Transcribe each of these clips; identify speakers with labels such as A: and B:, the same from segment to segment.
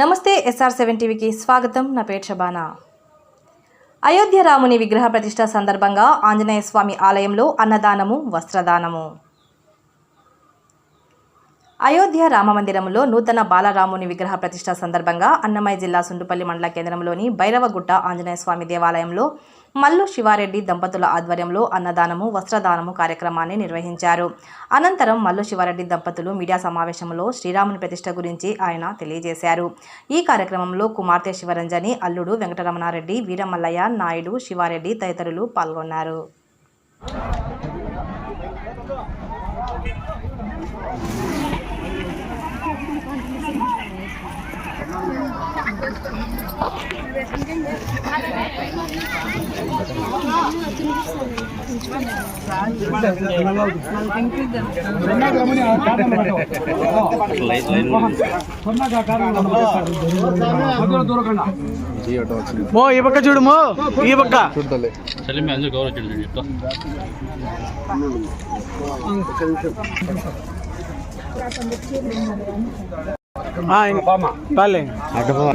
A: నమస్తే SR seven టీవీకి స్వాగతం. నా పేరు షబానా అయోధ్య రాముని విగ్రహ ప్రతిష్ట సందర్భంగా ఆంజనేయ స్వామి ఆలయంలో అన్నదానము వస్త్రదానము. అయోధ్య రామమందిరంలో నూతన బాలరాముని విగ్రహ ప్రతిష్ట సందర్భంగా అన్నమయ్య జిల్లా సుండుపల్లి మండల కేంద్రంలోని భైరవగుట్ట ఆంజనేయ స్వామి దేవాలయంలో మల్లు శివారెడ్డి దంపతుల ఆధ్వర్యంలో అన్నదానము వస్త్రదానము కార్యక్రమాన్ని నిర్వహించారు. అనంతరం మల్లు శివారెడ్డి దంపతులు మీడియా సమావేశంలో శ్రీరాముని ప్రతిష్ట గురించి ఆయన తెలియజేశారు. ఈ కార్యక్రమంలో కుమార్తె శివరంజని అల్లుడు వెంకటరమణారెడ్డి వీరమల్లయ్య నాయుడు శివారెడ్డి తదితరులు పాల్గొన్నారు.
B: మో ఈ పక్క చూడు మో ఈ పక్క.
C: చూడాలి మీ అందరూ గౌరవించండి చెప్తా
B: ఆ, ఇం- పాలే
D: శ్రీరామ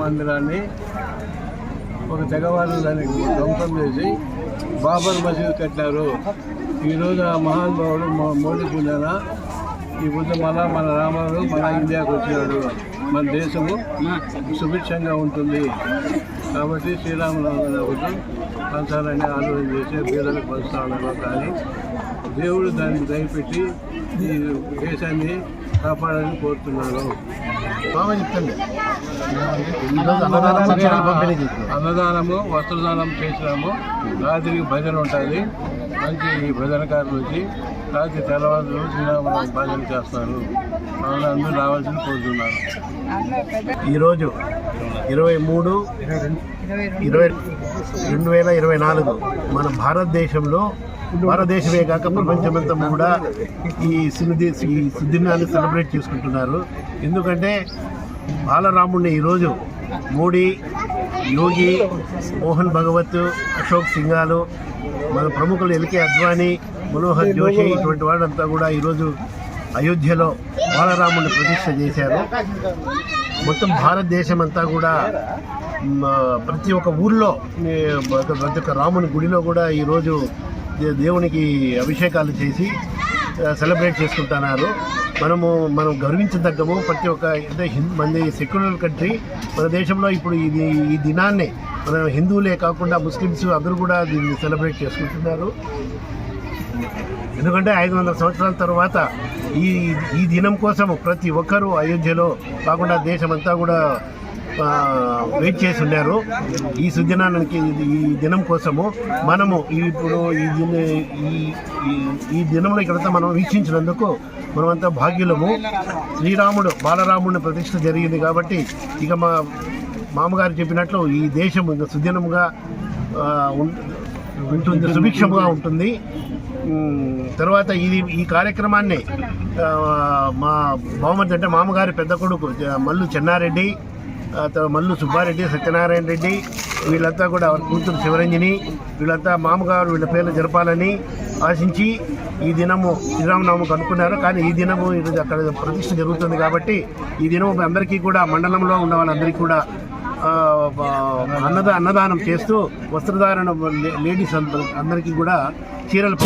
D: మందిరాన్ని ఒక తెగవాళ్ళు దానికి ధ్వంసం చేసి బాబర్ మసీద్ కట్టారు. ఈరోజు ఆ మహానుభావుడు మోడీ పుణ్యాన ఈ బుద్ధ మన మన రామారు మన ఇండియాకు వచ్చినాడు. మన దేశము సుభిక్షంగా ఉంటుంది. కాబట్టి శ్రీరామనవమి రోజు పంచాలని ఆలోచన చేసి పేదలకు పంచుతామన్నారు కానీ దేవుడు దానికి దయపెట్టి ఈ దేశాన్ని కాపాడాలని కోరుతున్నాను. అన్నదానము వస్త్రదానం చేసినాము. రాత్రికి భజన ఉంటుంది. మంచి భజనకారులు వచ్చి రాత్రి తెల్లవారు శ్రీరామ భజన చేస్తారు కావున అందరూ రావాల్సింది కోరుతున్నాను
E: ఈరోజు ఇరవై మూడు ఇరవై రెండు వేల ఇరవై నాలుగు మన భారతదేశంలో భారతదేశమే కాక ప్రపంచమంతా కూడా ఈ సిద్ధి ఈ సుదినాన్ని సెలబ్రేట్ చేసుకుంటున్నారు. ఎందుకంటే బాలరాముడిని ఈరోజు మోడీ యోగి మోహన్ భగవత్ అశోక్ సింగాలు మన ప్రముఖులు ఎల్కే అద్వానీ మనోహర్ జోషి ఇటువంటి వాళ్ళంతా కూడా ఈరోజు అయోధ్యలో బాలరాముడిని ప్రతిష్ఠ చేశారు. మొత్తం భారతదేశం అంతా కూడా ప్రతి ఒక్క ఊర్లో ప్రతి ఒక్క రాముని గుడిలో కూడా ఈరోజు దేవునికి అభిషేకాలు చేసి సెలబ్రేట్ చేసుకుంటున్నారు. మనము మనం గర్వించదగ్గము. ప్రతి ఒక్క అంటే హిందూ మంది సెక్యులర్ కంట్రీ మన దేశంలో ఇప్పుడు ఇది ఈ దినాన్ని మన హిందువులే కాకుండా ముస్లిమ్స్ అందరూ కూడా దీన్ని సెలబ్రేట్ చేసుకుంటున్నారు. ఎందుకంటే ఐదు వందల సంవత్సరాల తర్వాత ఈ ఈ దినం కోసం ప్రతి ఒక్కరూ అయోధ్యలో కాకుండా దేశమంతా కూడా వెయిట్ చేసి ఉన్నారు ఈ సుదినానికి ఈ దినం కోసము మనము ఇప్పుడు ఈ దిన ఈ దినంలో ఇక్కడంతా మనం వీక్షించినందుకు మనమంతా భాగ్యులము. శ్రీరాముడు బాలరాముడిని ప్రతిష్ట జరిగింది కాబట్టి ఇక మా మామగారు చెప్పినట్లు ఈ దేశం ఇంకా సుదినముగా ఉంటుంది సుభిక్షముగా ఉంటుంది. తర్వాత ఇది ఈ కార్యక్రమాన్ని మా బావమర్ది అంటే మామగారి పెద్ద కొడుకు మల్లు చెన్నారెడ్డి మల్లు సుబ్బారెడ్డి సత్యనారాయణ రెడ్డి వీళ్ళంతా కూడా కూతురు శివరంజని వీళ్ళంతా మామగారు వీళ్ళ పేర్లు జరపాలని ఆశించి ఈ దినము శ్రీరామనామకు అనుకున్నారు. కానీ ఈ దినము అక్కడ ప్రతిష్ట జరుగుతుంది కాబట్టి ఈ దినము అందరికీ కూడా మండలంలో ఉన్న వాళ్ళందరికీ కూడా అన్నద అన్నదానం చేస్తూ వస్త్రధారణ లేడీస్ అందరికీ కూడా చీరలు